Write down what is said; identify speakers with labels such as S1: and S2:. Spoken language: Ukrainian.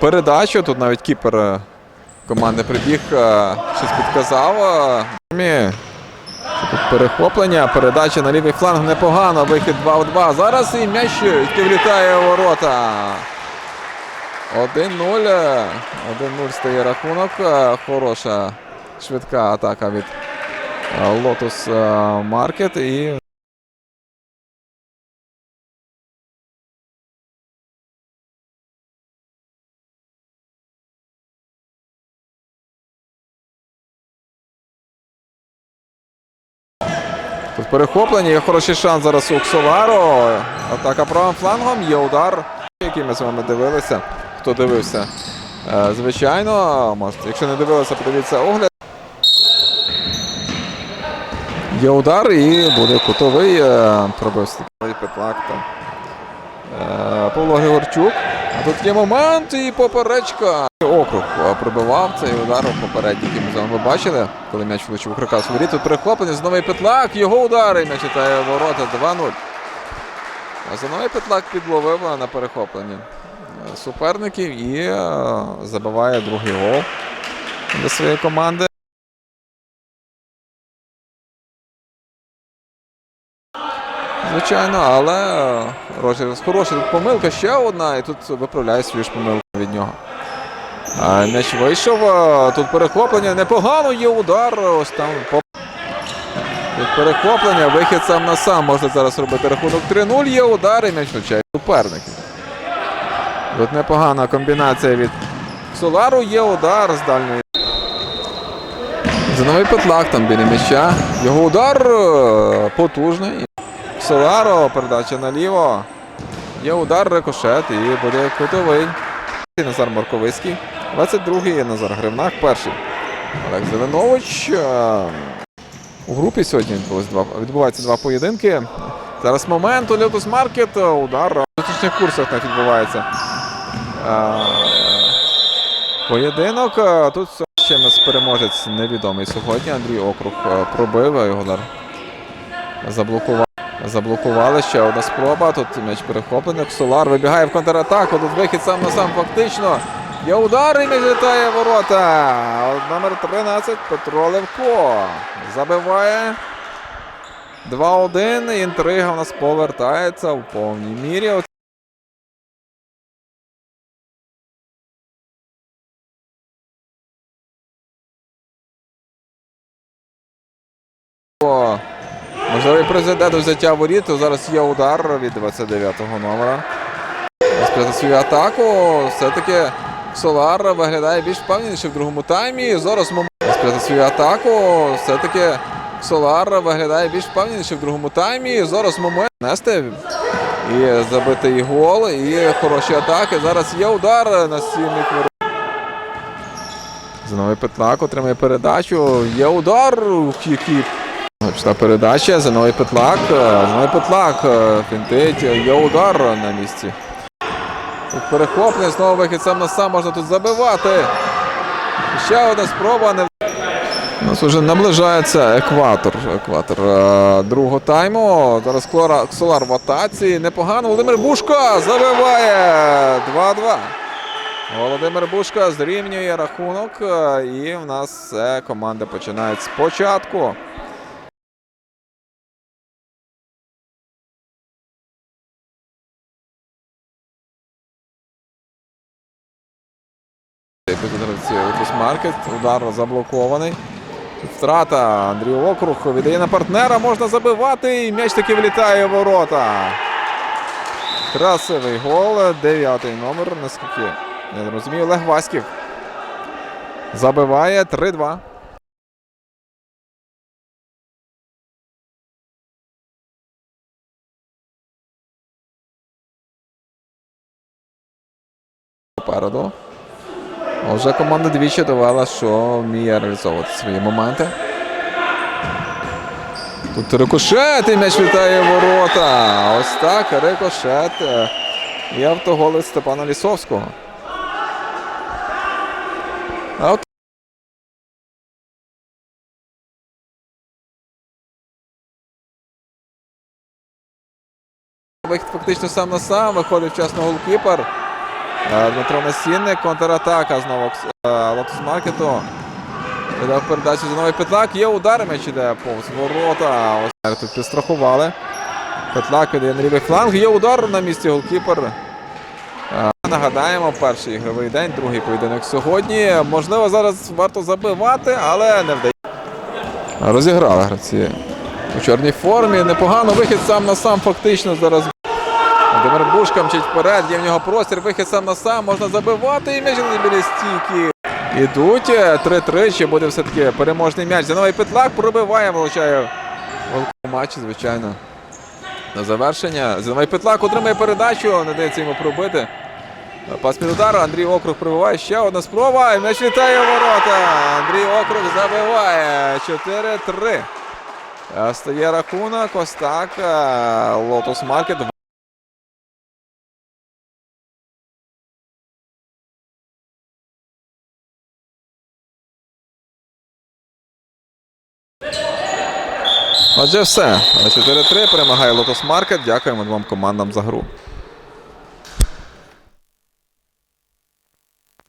S1: передачу. Тут навіть кіпер е, команди прибіг, е, щось підказав. е, перехоплення, передача на лівий фланг непогано. Вихід 2 в 2. Зараз і м'яч влітає у ворота. 1-0. е, 1-0 стає рахунок. Хороша швидка атака від е, Market. І Тут перехоплення, є хороший шанс зараз у Ксоларо. Атака правим флангом, є удар, який ми з вами дивилися. Хто дивився? Е, Звичайно, можете, якщо не дивилися, подивіться огляд. Є удар і буде кутовий. е, Пробив петлак. Е, Павло Георчук. А тут є момент і поперечка. Округ пробивав цей удар у попередній, який ми бачили, коли м'яч влучив у Крика воріт. Тут перехоплення, знову петлак, його удари, м'яч читає ворота 2-0. А Зановий петлак підловив на перехопленні е, суперників і забиває другий гол для своєї команди. Звичайно, але е, Роджерс хороша тут помилка, ще одна, і тут виправляє свою ж помилку від нього. М'яч вийшов. е, Тут перехоплення. Непогано є удар. Ось там по- Тут перехоплення, вихід сам на сам. Можна зараз робити рахунок 3-0. Є удар і м'яч влучає суперників. Тут непогана комбінація від Солару. Є удар з дальньої. Зановий петлак там біля м'яча. Його удар е, потужний. Соларо, передача наліво. Є удар, рикошет і буде кутовий. Назар Марковицький. 22-й Назар Гривнак. Перший. Олег Зеленович. Е, У групі сьогодні відбуваються два поєдинки. Зараз момент у Лютус Маркет. Удар на зустрічних курсах навіть відбувається. Е, Поєдинок. Е, Тут ще нас переможець невідомий сьогодні. Андрій Округ е, пробив його удар. Заблокував. Заблокували ще одна спроба. Тут м'яч перехоплений. Солар вибігає в контратаку. Тут вихід сам на сам фактично. Є удар і м'яч літає ворота. Номер 13 Петро Левко. Забиває. 2-1. Інтрига в нас повертається в повній мірі. О, Можливий президент взяття воріт. Зараз є удар від 29-го номера. Розпочати свою атаку. Все-таки Солар виглядає більш впевненіше в другому таймі. Зараз момент. Свою атаку. Все-таки Солар виглядає більш впевненіше в другому таймі. Зараз момент нести. І забитий гол, і хороші атаки. Зараз є удар на стільник воріт. Знову Петлак отримує передачу. Є удар. Який Пішла передача, Зиновий Петлак. е, Петлак е, фінтить, є удар на місці. Тут перехоплення, знову вихід сам на сам можна тут забивати. Ще одна спроба. Не... У нас вже наближається екватор. Екватор е, другого тайму. Зараз Клора, Ксолар в атаці. Непогано. Володимир Бушко забиває 2-2. Володимир Бушко зрівнює рахунок. е, І в нас команда починає спочатку. Епізод Маркет. Удар заблокований. Втрата. Андрій Округ віддає на партнера. Можна забивати. І м'яч таки влітає в ворота. Красивий гол. Дев'ятий номер. Наскільки я не розумію. Олег Васьків. Забиває 3-2. Попереду. А Вже команда двічі довела, що вміє реалізовувати свої моменти. Тут рикошет і м'яч літає ворота. Ось так, рикошет. е, І автоголи Степана Лісовського. А Вихід фактично сам на сам. Виходить вчасно голкіпер. Е, Дмитро Насінник, контратака знову е, Лотос Маркету. Видав передачу за новий Петлак. Є удар, м'яч іде повз ворота. Ось тут підстрахували. Петлак віддає на лівий фланг. Є удар на місці голкіпер. Е, Нагадаємо, перший ігровий день, другий поєдинок сьогодні. Можливо, зараз варто забивати, але не вдає. Розіграли гравці у чорній формі. Непогано вихід сам на сам фактично зараз. Володимир мчить вперед, є в нього простір, вихід сам на сам, можна забивати і м'яч біля стійки. Ідуть 3-3, ще буде все-таки переможний м'яч. Зановий Петлак пробиває, влучає в матчі, звичайно. На завершення. Зановий Петлак отримає передачу, не дається йому пробити. Пас під удар, Андрій Округ пробиває. Ще одна спроба. І м'яч літає в ворота. Андрій Округ забиває. 4-3. Е, Стає рахунок. Ось так. е, Лотос Маркет. Отже, все. 4-3 перемагає Лотос Маркет. Дякуємо двом командам за гру.